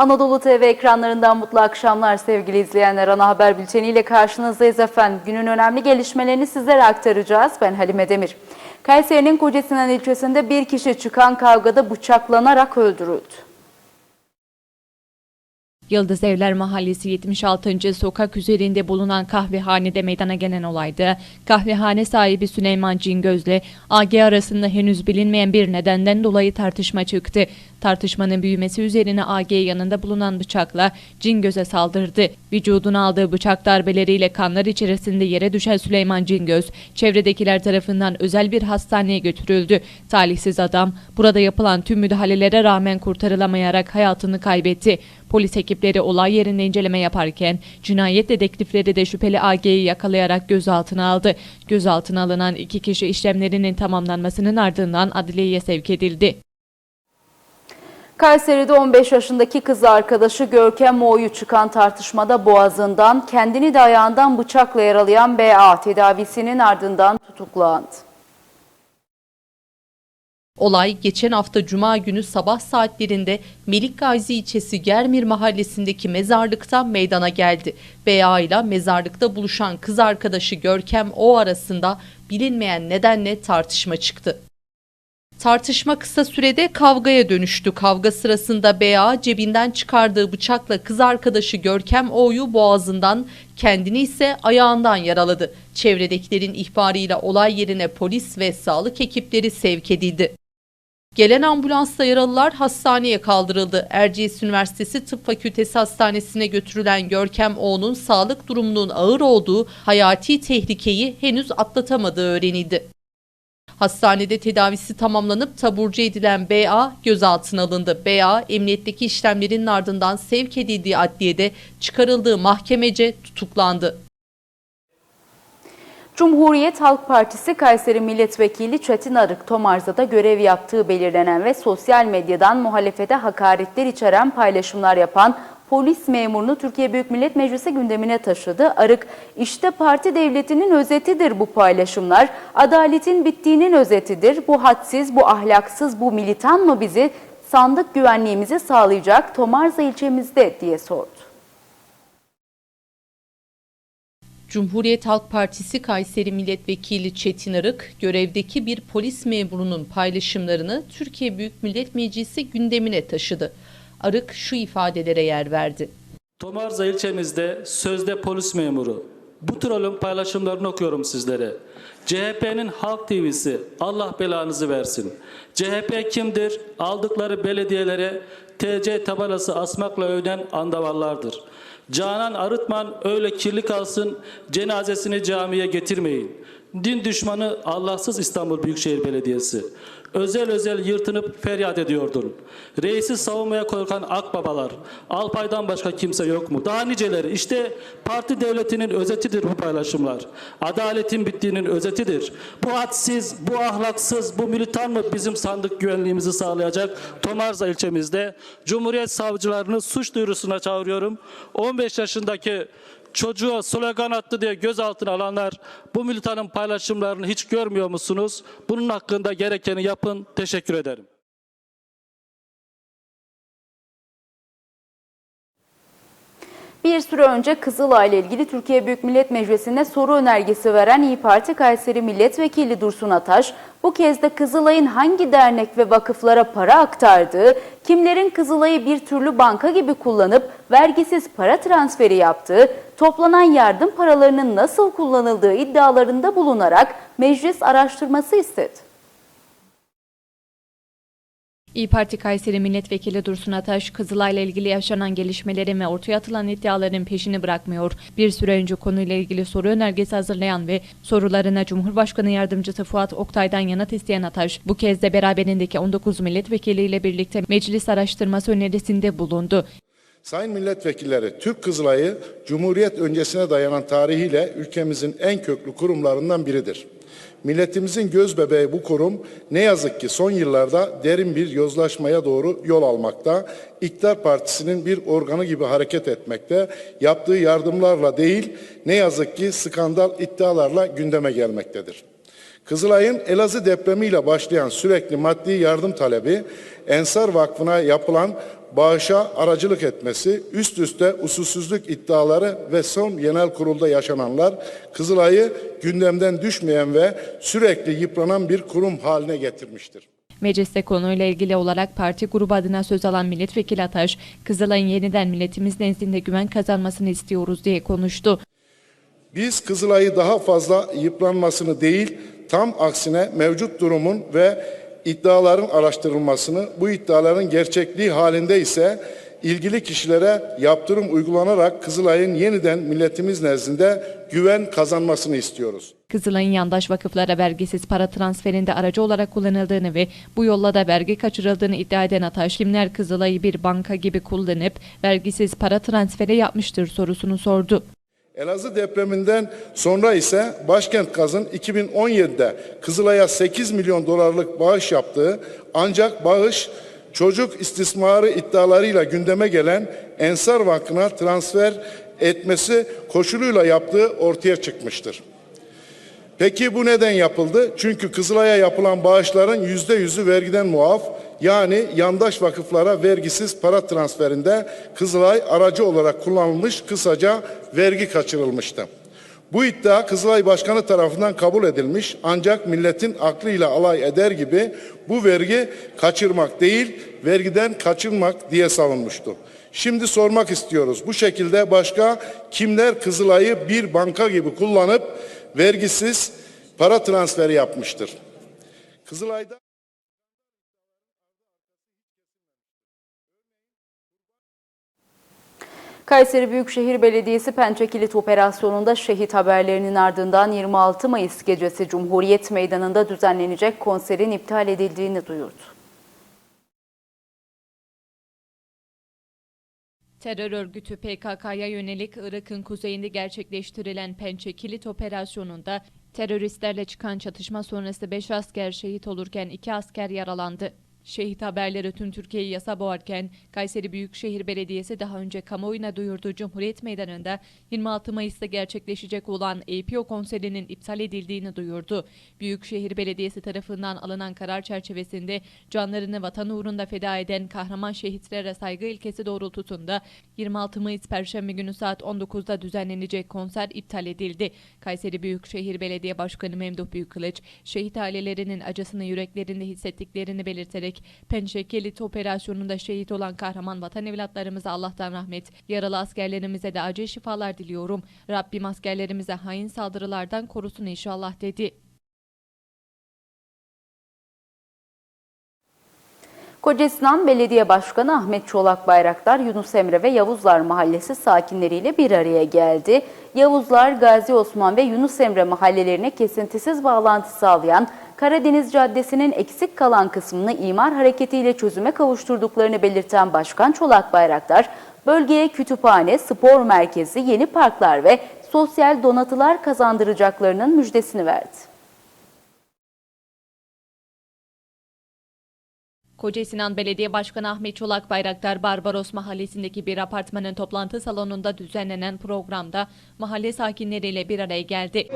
Anadolu TV ekranlarından mutlu akşamlar sevgili izleyenler. Ana haber bülteniyle karşınızdayız efendim. Günün önemli gelişmelerini sizlere aktaracağız. Ben Halime Demir. Kayseri'nin Kocasinan ilçesinde bir kişi çıkan kavgada bıçaklanarak öldürüldü. Yıldız Evler Mahallesi 76. sokak üzerinde bulunan kahvehanede meydana gelen olayda kahvehane sahibi Süleyman Cingöz'le AG arasında henüz bilinmeyen bir nedenden dolayı tartışma çıktı. Tartışmanın büyümesi üzerine AG yanında bulunan bıçakla Cingöz'e saldırdı. Vücuduna aldığı bıçak darbeleriyle kanlar içerisinde yere düşen Süleyman Cingöz, çevredekiler tarafından özel bir hastaneye götürüldü. Talihsiz adam burada yapılan tüm müdahalelere rağmen kurtarılamayarak hayatını kaybetti. Polis ekipleri olay yerinde inceleme yaparken cinayet dedektifleri de şüpheli AG'yi yakalayarak gözaltına aldı. Gözaltına alınan iki kişi işlemlerinin tamamlanmasının ardından adliyeye sevk edildi. Kayseri'de 15 yaşındaki kız arkadaşı Görkem Moğ'yu çıkan tartışmada boğazından kendini de ayağından bıçakla yaralayan BA tedavisinin ardından tutuklandı. Olay geçen hafta Cuma günü sabah saatlerinde Melik Gazi ilçesi Germir mahallesindeki mezarlıkta meydana geldi. BA ile mezarlıkta buluşan kız arkadaşı Görkem O arasında bilinmeyen nedenle tartışma çıktı. Tartışma kısa sürede kavgaya dönüştü. Kavga sırasında BA cebinden çıkardığı bıçakla kız arkadaşı Görkem O'yu boğazından, kendini ise ayağından yaraladı. Çevredekilerin ihbarıyla olay yerine polis ve sağlık ekipleri sevk edildi. Gelen ambulansla yaralılar hastaneye kaldırıldı. Erciyes Üniversitesi Tıp Fakültesi Hastanesi'ne götürülen Görkem O'nun sağlık durumunun ağır olduğu hayati tehlikeyi henüz atlatamadığı öğrenildi. Hastanede tedavisi tamamlanıp taburcu edilen BA gözaltına alındı. BA emniyetteki işlemlerin ardından sevk edildiği adliyede çıkarıldığı mahkemece tutuklandı. Cumhuriyet Halk Partisi Kayseri Milletvekili Çetin Arık Tomarza'da görev yaptığı belirlenen ve sosyal medyadan muhalefete hakaretler içeren paylaşımlar yapan polis memurunu Türkiye Büyük Millet Meclisi gündemine taşıdı. Arık, işte parti devletinin özetidir bu paylaşımlar, adaletin bittiğinin özetidir, bu hadsiz, bu ahlaksız, bu militan mı bizi sandık güvenliğimizi sağlayacak Tomarza ilçemizde diye sordu. Cumhuriyet Halk Partisi Kayseri Milletvekili Çetin Arık, görevdeki bir polis memurunun paylaşımlarını Türkiye Büyük Millet Meclisi gündemine taşıdı. Arık şu ifadelere yer verdi. Tomarza ilçemizde sözde polis memuru. Bu trolün paylaşımlarını okuyorum sizlere. CHP'nin Halk TV'si Allah belanızı versin. CHP kimdir? Aldıkları belediyelere TC tabelası asmakla övünen andavallardır. Canan Arıtman öyle kirli kalsın cenazesini camiye getirmeyin. Din düşmanı Allahsız İstanbul Büyükşehir Belediyesi. Özel özel yırtınıp feryat ediyordun. Reisi savunmaya korkan akbabalar. Alpay'dan başka kimse yok mu? Daha niceleri. İşte parti devletinin özetidir bu paylaşımlar. Adaletin bittiğinin özetidir. Bu hadsiz, bu ahlaksız, bu militan mı bizim sandık güvenliğimizi sağlayacak? Tomarza ilçemizde Cumhuriyet savcılarını suç duyurusuna çağırıyorum. 15 yaşındaki çocuğa slogan attı diye gözaltına alanlar bu militanın paylaşımlarını hiç görmüyor musunuz? Bunun hakkında gerekeni yapın. Teşekkür ederim. Bir süre önce Kızılay ile ilgili Türkiye Büyük Millet Meclisi'ne soru önergesi veren İyi Parti Kayseri Milletvekili Dursun Ataş, bu kez de Kızılay'ın hangi dernek ve vakıflara para aktardığı, kimlerin Kızılay'ı bir türlü banka gibi kullanıp vergisiz para transferi yaptığı, toplanan yardım paralarının nasıl kullanıldığı iddialarında bulunarak meclis araştırması istedi. İyi Parti Kayseri Milletvekili Dursun Ataş, Kızılay'la ilgili yaşanan gelişmelerin ve ortaya atılan iddiaların peşini bırakmıyor. Bir süre önce konuyla ilgili soru önergesi hazırlayan ve sorularına Cumhurbaşkanı Yardımcısı Fuat Oktay'dan yanıt isteyen Ataş, bu kez de beraberindeki 19 milletvekiliyle birlikte meclis araştırması önerisinde bulundu. Sayın milletvekilleri, Türk Kızılayı Cumhuriyet öncesine dayanan tarihiyle ülkemizin en köklü kurumlarından biridir. Milletimizin göz bebeği bu kurum ne yazık ki son yıllarda derin bir yozlaşmaya doğru yol almakta, İktidar Partisi'nin bir organı gibi hareket etmekte, yaptığı yardımlarla değil ne yazık ki skandal iddialarla gündeme gelmektedir. Kızılay'ın Elazığ depremiyle başlayan sürekli maddi yardım talebi, Ensar Vakfı'na yapılan bağışa aracılık etmesi, üst üste usulsüzlük iddiaları ve son genel kurulda yaşananlar Kızılay'ı gündemden düşmeyen ve sürekli yıpranan bir kurum haline getirmiştir. Mecliste konuyla ilgili olarak parti grubu adına söz alan milletvekili Ataş, Kızılay'ın yeniden milletimiz nezdinde güven kazanmasını istiyoruz diye konuştu. Biz Kızılay'ı daha fazla yıpranmasını değil, tam aksine mevcut durumun ve iddiaların araştırılmasını, bu iddiaların gerçekliği halinde ise ilgili kişilere yaptırım uygulanarak Kızılay'ın yeniden milletimiz nezdinde güven kazanmasını istiyoruz. Kızılay'ın yandaş vakıflara vergisiz para transferinde aracı olarak kullanıldığını ve bu yolla da vergi kaçırıldığını iddia eden Ataş, kimler Kızılay'ı bir banka gibi kullanıp vergisiz para transferi yapmıştır sorusunu sordu. Elazığ depreminden sonra ise Başkent Gaz'ın 2017'de Kızılay'a 8 milyon dolarlık bağış yaptığı ancak bağış çocuk istismarı iddialarıyla gündeme gelen Ensar Vakfı'na transfer etmesi koşuluyla yaptığı ortaya çıkmıştır. Peki bu neden yapıldı? Çünkü Kızılay'a yapılan bağışların yüzde yüzü vergiden muaf, yani yandaş vakıflara vergisiz para transferinde Kızılay aracı olarak kullanılmış, kısaca vergi kaçırılmıştı. Bu iddia Kızılay Başkanı tarafından kabul edilmiş ancak milletin aklıyla alay eder gibi bu vergi kaçırmak değil, vergiden kaçınmak diye savunmuştu. Şimdi sormak istiyoruz. Bu şekilde başka kimler Kızılay'ı bir banka gibi kullanıp vergisiz para transferi yapmıştır? Kızılay'da Kayseri Büyükşehir Belediyesi Pençe Kilit Operasyonu'nda şehit haberlerinin ardından 26 Mayıs gecesi Cumhuriyet Meydanı'nda düzenlenecek konserin iptal edildiğini duyurdu. Terör örgütü PKK'ya yönelik Irak'ın kuzeyinde gerçekleştirilen Pençe Kilit Operasyonu'nda teröristlerle çıkan çatışma sonrası 5 asker şehit olurken 2 asker yaralandı. Şehit haberleri tüm Türkiye'yi yasa boğarken Kayseri Büyükşehir Belediyesi daha önce kamuoyuna duyurduğu Cumhuriyet Meydanı'nda 26 Mayıs'ta gerçekleşecek olan APO konserinin iptal edildiğini duyurdu. Büyükşehir Belediyesi tarafından alınan karar çerçevesinde canlarını vatan uğrunda feda eden kahraman şehitlere saygı ilkesi doğrultusunda 26 Mayıs Perşembe günü saat 19'da düzenlenecek konser iptal edildi. Kayseri Büyükşehir Belediye Başkanı Memduh Büyükkılıç, şehit ailelerinin acısını yüreklerinde hissettiklerini belirterek Pençe Kilit operasyonunda şehit olan kahraman vatan evlatlarımıza Allah'tan rahmet, yaralı askerlerimize de acil şifalar diliyorum. Rabbim askerlerimize hain saldırılardan korusun inşallah dedi. Kocasinan Belediye Başkanı Ahmet Çolak Bayraktar, Yunus Emre ve Yavuzlar Mahallesi sakinleriyle bir araya geldi. Yavuzlar, Gazi Osman ve Yunus Emre mahallelerine kesintisiz bağlantı sağlayan Karadeniz Caddesi'nin eksik kalan kısmını imar hareketiyle çözüme kavuşturduklarını belirten Başkan Çolak Bayraktar, bölgeye kütüphane, spor merkezi, yeni parklar ve sosyal donatılar kazandıracaklarının müjdesini verdi. Kocasinan Belediye Başkanı Ahmet Çolak Bayraktar Barbaros Mahallesi'ndeki bir apartmanın toplantı salonunda düzenlenen programda mahalle sakinleriyle bir araya geldi.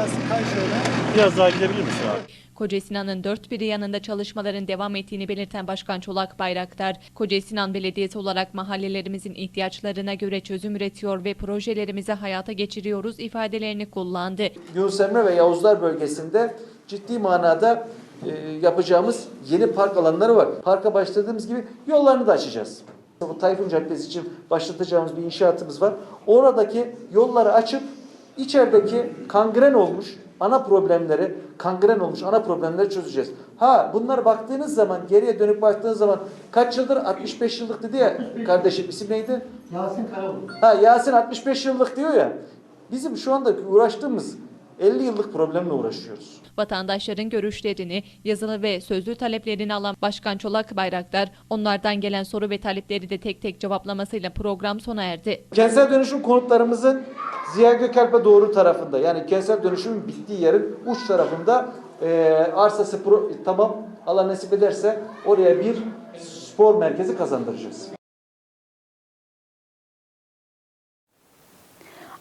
Biraz kay şöyle. Biraz daha gidebilir misin abi? Kocasinan'ın dört bir yanında çalışmaların devam ettiğini belirten Başkan Çolak Bayraktar, Kocasinan Belediyesi olarak mahallelerimizin ihtiyaçlarına göre çözüm üretiyor ve projelerimizi hayata geçiriyoruz ifadelerini kullandı. Yunus Emre ve Yavuzlar bölgesinde ciddi manada e, yapacağımız yeni park alanları var. Parka başladığımız gibi yollarını da açacağız. Bu Tayfun Caddesi için başlatacağımız bir inşaatımız var. Oradaki yolları açıp içerideki kangren olmuş ana problemleri, kangren olmuş ana problemleri çözeceğiz. Ha bunlar baktığınız zaman, geriye dönüp baktığınız zaman kaç yıldır? 65 yıllık dedi ya kardeşim isim neydi? Yasin Karabulut. Ha Yasin 65 yıllık diyor ya. Bizim şu anda uğraştığımız 50 yıllık problemle uğraşıyoruz. Vatandaşların görüşlerini, yazılı ve sözlü taleplerini alan Başkan Çolak Bayraktar, onlardan gelen soru ve talepleri de tek tek cevaplamasıyla program sona erdi. Kentsel dönüşüm konutlarımızın Ziya Gökalp'e doğru tarafında yani kentsel dönüşümün bittiği yerin uç tarafında e, arsası pro- tamam Allah nasip ederse oraya bir spor merkezi kazandıracağız.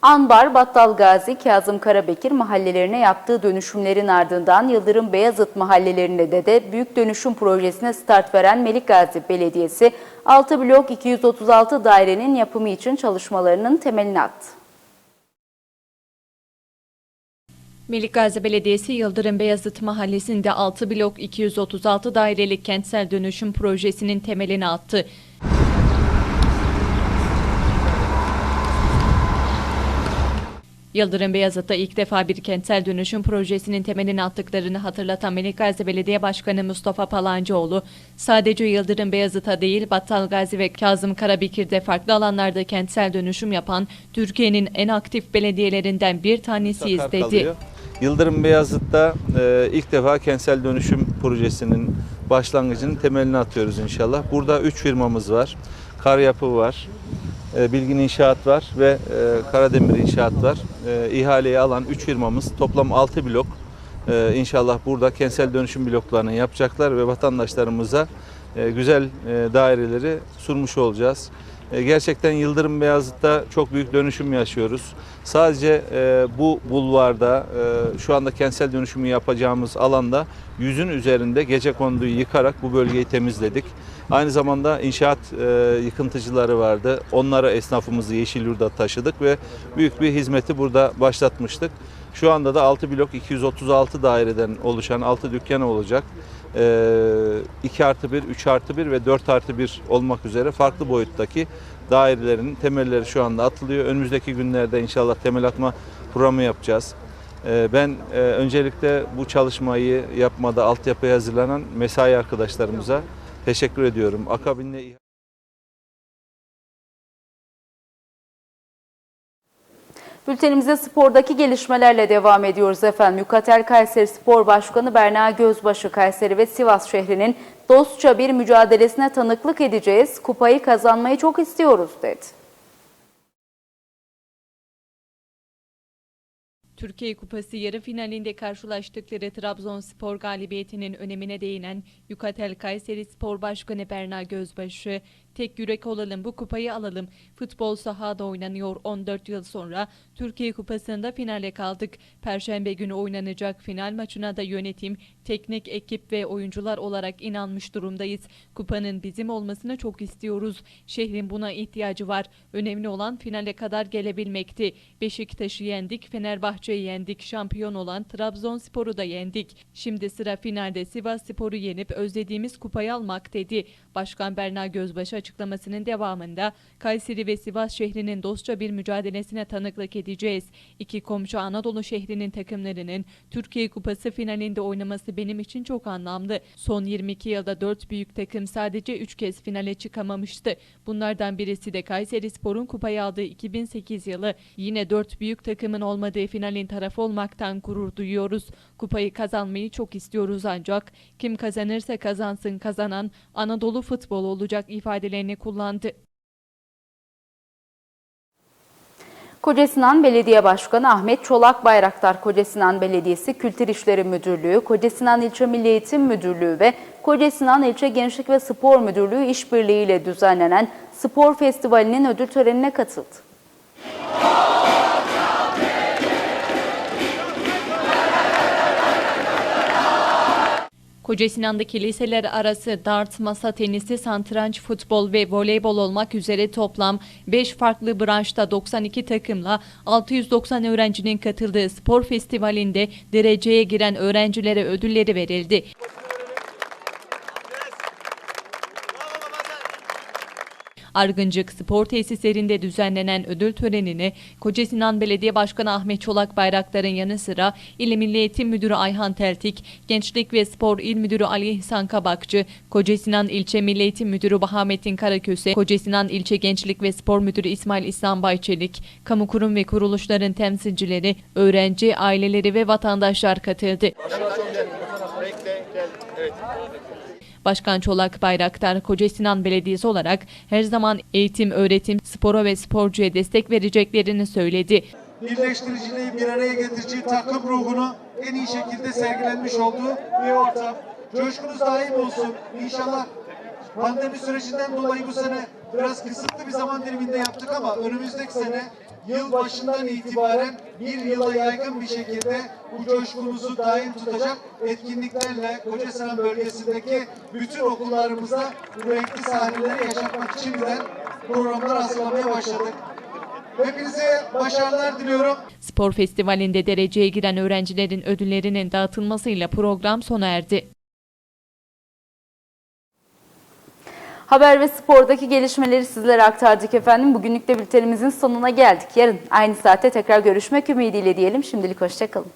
Anbar, Battal Gazi, Kazım Karabekir mahallelerine yaptığı dönüşümlerin ardından Yıldırım Beyazıt mahallelerinde de de büyük dönüşüm projesine start veren Melik Gazi Belediyesi 6 blok 236 dairenin yapımı için çalışmalarının temelini attı. Melikgazi Belediyesi Yıldırım Beyazıt Mahallesi'nde 6 blok 236 dairelik kentsel dönüşüm projesinin temelini attı. Yıldırım Beyazıt'ta ilk defa bir kentsel dönüşüm projesinin temelini attıklarını hatırlatan Melikgazi Belediye Başkanı Mustafa Palancıoğlu, sadece Yıldırım Beyazıt'a değil Battal Gazi ve Kazım Karabekir'de farklı alanlarda kentsel dönüşüm yapan Türkiye'nin en aktif belediyelerinden bir tanesiyiz Sakar dedi. kalıyor. Yıldırım Beyazıt'ta e, ilk defa kentsel dönüşüm projesinin başlangıcının temelini atıyoruz inşallah. Burada 3 firmamız var. Kar Yapı var, e, Bilgin İnşaat var ve e, Karademir İnşaat var. E, alan 3 firmamız toplam 6 blok e, inşallah burada kentsel dönüşüm bloklarını yapacaklar ve vatandaşlarımıza güzel daireleri sunmuş olacağız. E, Gerçekten Yıldırım Beyazıt'ta çok büyük dönüşüm yaşıyoruz. Sadece e, bu bulvarda e, şu anda kentsel dönüşümü yapacağımız alanda yüzün üzerinde gece konduyu yıkarak bu bölgeyi temizledik. Aynı zamanda inşaat yıkıntıcıları vardı. Onlara esnafımızı Yeşilyurt'a taşıdık ve büyük bir hizmeti burada başlatmıştık. Şu anda da 6 blok 236 daireden oluşan 6 dükkan olacak. Ee, 2 artı 1, 3 artı 1 ve 4 artı 1 olmak üzere farklı boyuttaki dairelerin temelleri şu anda atılıyor. Önümüzdeki günlerde inşallah temel atma programı yapacağız. Ee, Ben e, öncelikle bu çalışmayı yapmada altyapıya hazırlanan mesai arkadaşlarımıza teşekkür ediyorum. Akabinde Bültenimize spordaki gelişmelerle devam ediyoruz efendim. Yukatel Kayseri Spor Başkanı Berna Gözbaşı Kayseri ve Sivas şehrinin dostça bir mücadelesine tanıklık edeceğiz. Kupayı kazanmayı çok istiyoruz dedi. Türkiye Kupası yarı finalinde karşılaştıkları Trabzonspor galibiyetinin önemine değinen Yukatel Kayseri Spor Başkanı Berna Gözbaşı, tek yürek olalım bu kupayı alalım. Futbol sahada oynanıyor 14 yıl sonra Türkiye Kupası'nda finale kaldık. Perşembe günü oynanacak final maçına da yönetim, teknik ekip ve oyuncular olarak inanmış durumdayız. Kupanın bizim olmasını çok istiyoruz. Şehrin buna ihtiyacı var. Önemli olan finale kadar gelebilmekti. Beşiktaş'ı yendik, Fenerbahçe'yi yendik, şampiyon olan Trabzonspor'u da yendik. Şimdi sıra finalde Sivas Spor'u yenip özlediğimiz kupayı almak dedi. Başkan Berna Gözbaşı açıklamasının devamında Kayseri ve Sivas şehrinin dostça bir mücadelesine tanıklık edeceğiz. İki komşu Anadolu şehrinin takımlarının Türkiye Kupası finalinde oynaması benim için çok anlamlı. Son 22 yılda 4 büyük takım sadece 3 kez finale çıkamamıştı. Bunlardan birisi de Kayseri Spor'un kupayı aldığı 2008 yılı. Yine 4 büyük takımın olmadığı finalin tarafı olmaktan gurur duyuyoruz. Kupayı kazanmayı çok istiyoruz ancak kim kazanırsa kazansın kazanan Anadolu futbolu olacak ifadelerini kullandı. Kocasinan Belediye Başkanı Ahmet Çolak Bayraktar Kocasinan Belediyesi Kültür İşleri Müdürlüğü, Kocasinan İlçe Milli Eğitim Müdürlüğü ve Kocasinan İlçe Gençlik ve Spor Müdürlüğü işbirliğiyle düzenlenen spor festivalinin ödül törenine katıldı. Kocasinan'daki liseler arası dart, masa tenisi, satranç, futbol ve voleybol olmak üzere toplam 5 farklı branşta 92 takımla 690 öğrencinin katıldığı spor festivalinde dereceye giren öğrencilere ödülleri verildi. Argıncık Spor Tesislerinde düzenlenen ödül törenine Kocasinan Belediye Başkanı Ahmet Çolak Bayraktar'ın yanı sıra İl Milli Eğitim Müdürü Ayhan Teltik, Gençlik ve Spor İl Müdürü Ali İhsan Kabakçı, Kocasinan İlçe Milli Eğitim Müdürü Bahamettin Karaköse, Kocasinan İlçe Gençlik ve Spor Müdürü İsmail İhsan Bayçelik, kamu kurum ve kuruluşların temsilcileri, öğrenci, aileleri ve vatandaşlar katıldı. Başkan Çolak Bayraktar, Kocasinan Belediyesi olarak her zaman eğitim, öğretim, spora ve sporcuya destek vereceklerini söyledi. Birleştiriciliği bir araya getirici takım ruhunu en iyi şekilde sergilenmiş olduğu bir ortam. Coşkunuz daim olsun. İnşallah pandemi sürecinden dolayı bu sene biraz kısıtlı bir zaman diliminde yaptık ama önümüzdeki sene yıl başından itibaren bir yıla yaygın bir şekilde bu coşkumuzu daim tutacak etkinliklerle Kocasinan bölgesindeki bütün okullarımızda bu renkli sahneleri yaşatmak için de programlar hazırlamaya başladık. Hepinize başarılar diliyorum. Spor festivalinde dereceye giren öğrencilerin ödüllerinin dağıtılmasıyla program sona erdi. Haber ve spordaki gelişmeleri sizlere aktardık efendim. Bugünlük de bültenimizin sonuna geldik. Yarın aynı saatte tekrar görüşmek ümidiyle diyelim. Şimdilik hoşçakalın.